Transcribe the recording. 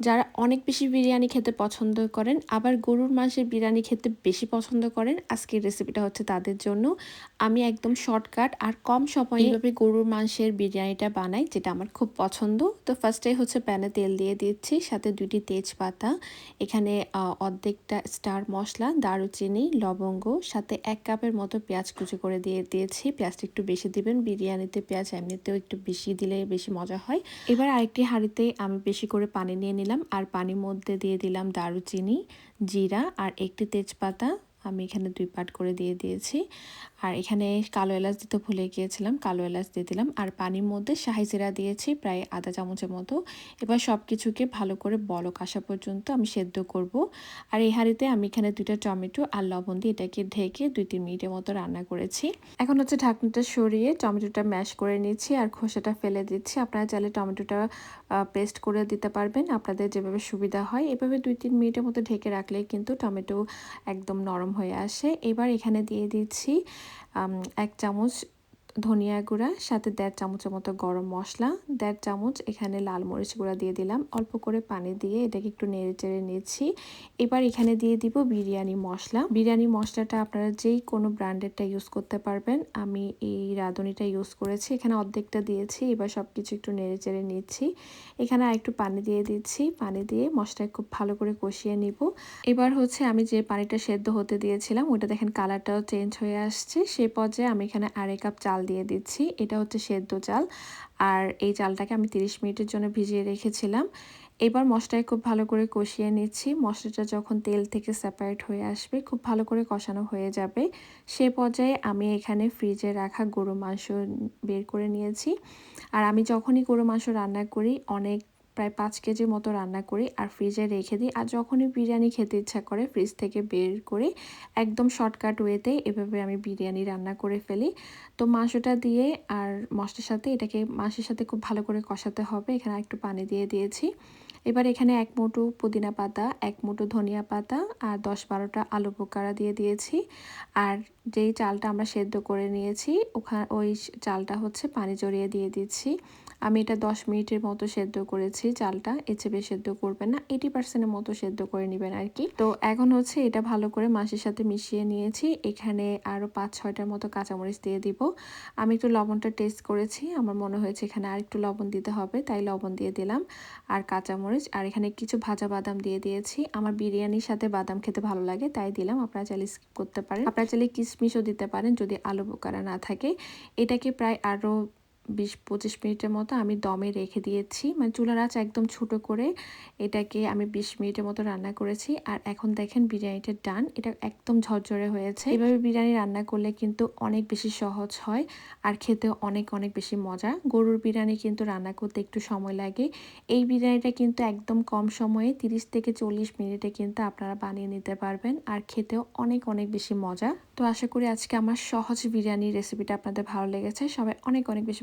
যারা অনেক বেশি বিরিয়ানি খেতে পছন্দ করেন, আবার গরুর মাংসের বিরিয়ানি খেতে বেশি পছন্দ করেন, আজকের রেসিপিটা হচ্ছে তাদের জন্য। আমি একদম শর্টকাট আর কম সময়ে এইভাবে গরুর মাংসের বিরিয়ানিটা বানাই, যেটা আমার খুব পছন্দ। তো ফার্স্টে হচ্ছে প্যানে তেল দিয়ে দিচ্ছি, সাথে দুটি তেজপাতা, এখানে অর্ধেকটা স্টার মশলা, দারুচিনি, লবঙ্গ, সাথে এক কাপের মতো পেঁয়াজ কুচি করে দিয়ে দিয়েছি। পেঁয়াজটা একটু বেশি দিবেন, বিরিয়ানিতে পেঁয়াজ এমনিতেও একটু বেশি দিলে বেশি মজা হয়। এবার আরেকটি হাঁড়িতে আমি বেশি করে পানি নিয়ে নিলাম আর পানির মধ্যে দিয়ে দিলাম দারুচিনি জিরা আর একটি তেজপাতা। আমি এখানে দুই পাট করে দিয়ে দিয়েছি। আর এখানে কালো এলাচ দিতে ভুলে গিয়েছিলাম, কালো এলাচ দিয়ে দিলাম। আর পানির মধ্যে শাহি জিরা দিয়েছি, প্রায় আধা চামচের মতো। এবার সব কিছুকে ভালো করে বলক আসা পর্যন্ত আমি সেদ্ধ করব। আর এই হাঁড়িতে আমি এখানে দুইটা টমেটো আর লবণ দিয়ে এটাকে ঢেকে দুই তিন মিনিটের মতো রান্না করেছি। এখন হচ্ছে ঢাকনাটা সরিয়ে টমেটোটা ম্যাশ করে নিচ্ছি আর খোসাটা ফেলে দিচ্ছি। আপনারা চাইলে টমেটোটা পেস্ট করে দিতে পারবেন। আপনাদের যেভাবে সুবিধা হয়, এভাবে দুই তিন মিনিটের মতো ঢেকে রাখলে কিন্তু টমেটো একদম নরম হয়ে আসে। এবার এখানে দিয়ে দিচ্ছি এক চামচ ধনিয়া গুঁড়া, সাথে দেড় চামচের মতো গরম মশলা, দেড় চামচ এখানে লাল মরিচ গুঁড়া দিয়ে দিলাম। অল্প করে পানি দিয়ে এটাকে একটু নেড়ে চেড়ে নিচ্ছি। এবার এখানে দিয়ে দিব বিরিয়ানি মশলা। বিরিয়ানি মশলাটা আপনারা যেই কোনো ব্র্যান্ডেরটা ইউজ করতে পারবেন। আমি এই রাঁধুনিটা ইউজ করেছি, এখানে অর্ধেকটা দিয়েছি, এবার সব কিছু একটু নেড়ে চেড়ে নিচ্ছি। এখানে একটু পানি দিয়ে দিচ্ছি। পানি দিয়ে মশলাটা খুব ভালো করে কষিয়ে নিব। এবার হচ্ছে আমি যে পানিটা সেদ্ধ হতে দিয়েছিলাম ওটা দেখেন কালারটাও চেঞ্জ হয়ে আসছে। সে পর্যায়ে আমি এখানে আড়াই কাপ চাল দিয়ে দিচ্ছি। এটা হচ্ছে সেদ্ধ চাল। আর এই চালটাকে আমি 30 মিনিটের জন্য ভিজিয়ে রেখেছিলাম। এবার মশলায় খুব ভালো করে কষিয়ে নিচ্ছি। মশলাটা যখন তেল থেকে সেপারেট হয়ে আসবে, খুব ভালো করে কষানো হয়ে যাবে। সে পর্যায়ে আমি এখানে ফ্রিজে রাখা গরু মাংস বের করে নিয়েছি। আর আমি যখনই গরু মাংস রান্না করি, অনেক প্রায় পাঁচ কেজির মতো রান্না করি আর ফ্রিজে রেখে দিই। আর যখনই বিরিয়ানি খেতে ইচ্ছা করে ফ্রিজ থেকে বের করে, একদম শর্টকাট ওয়েতে এভাবে আমি বিরিয়ানি রান্না করে ফেলি। তো মাংসটা দিয়ে আর মশলার সাথে এটাকে, মাংসের সাথে খুব ভালো করে কষাতে হবে। এখানে একটু পানি দিয়ে দিয়েছি। এবার এখানে এক মুঠো পুদিনা পাতা, এক মুঠো ধনিয়া পাতা আর দশ বারোটা আলু বোকারা দিয়ে দিয়েছি। আর যেই চালটা আমরা সেদ্ধ করে নিয়েছি ওখানে ওই চালটা হচ্ছে পানি জড়িয়ে দিয়ে দিচ্ছি। আমি এটা দশ মিনিটের মতো সেদ্ধ করেছি। চালটা এর চেয়ে সেদ্ধ করবেন না। এইটি পার্সেন্টের মতো সেদ্ধ করে নেবেন আর কি তো এখন হচ্ছে এটা ভালো করে মাছের সাথে মিশিয়ে নিয়েছি। এখানে আরও পাঁচ, ছয়টার মতো কাঁচামরিচ দিয়ে দিব। আমি একটু লবণটা টেস্ট করেছি। আমার মনে হয়েছে এখানে আর একটু লবণ দিতে হবে, তাই লবণ দিয়ে দিলাম। আর কাঁচামরিচ, আর এখানে কিছু ভাজা বাদাম দিয়ে দিয়েছি। আমার বিরিয়ানির সাথে বাদাম খেতে ভালো লাগে, তাই দিলাম। আপনারা চাইলে স্কিপ করতে পারেন। আপনারা চাইলে কিশমিশও দিতে পারেন যদি আলু বোকারা না থাকে। এটাকে প্রায় আরও বিশ, পঁচিশ মিনিটের মতো আমি দমে রেখে দিয়েছি। মানে চুলার আঁচ একদম ছোট করে এটাকে আমি বিশ মিনিটের মতো রান্না করেছি। আর এখন দেখেন বিরিয়ানিটা ডান, এটা একদম ঝরঝরে হয়েছে। এভাবে বিরিয়ানি রান্না করলে কিন্তু অনেক বেশি সহজ হয় আর খেতে অনেক অনেক বেশি মজা। গরুর বিরিয়ানি কিন্তু রান্না করতে একটু সময় লাগে। এই বিরিয়ানিটা কিন্তু একদম কম সময়ে তিরিশ থেকে চল্লিশ মিনিটে কিন্তু আপনারা বানিয়ে নিতে পারবেন আর খেতেও অনেক অনেক বেশি মজা। তো আশা করি আজকে আমার সহজ বিরিয়ানির রেসিপিটা আপনাদের ভালো লেগেছে। সবাই অনেক অনেক বেশি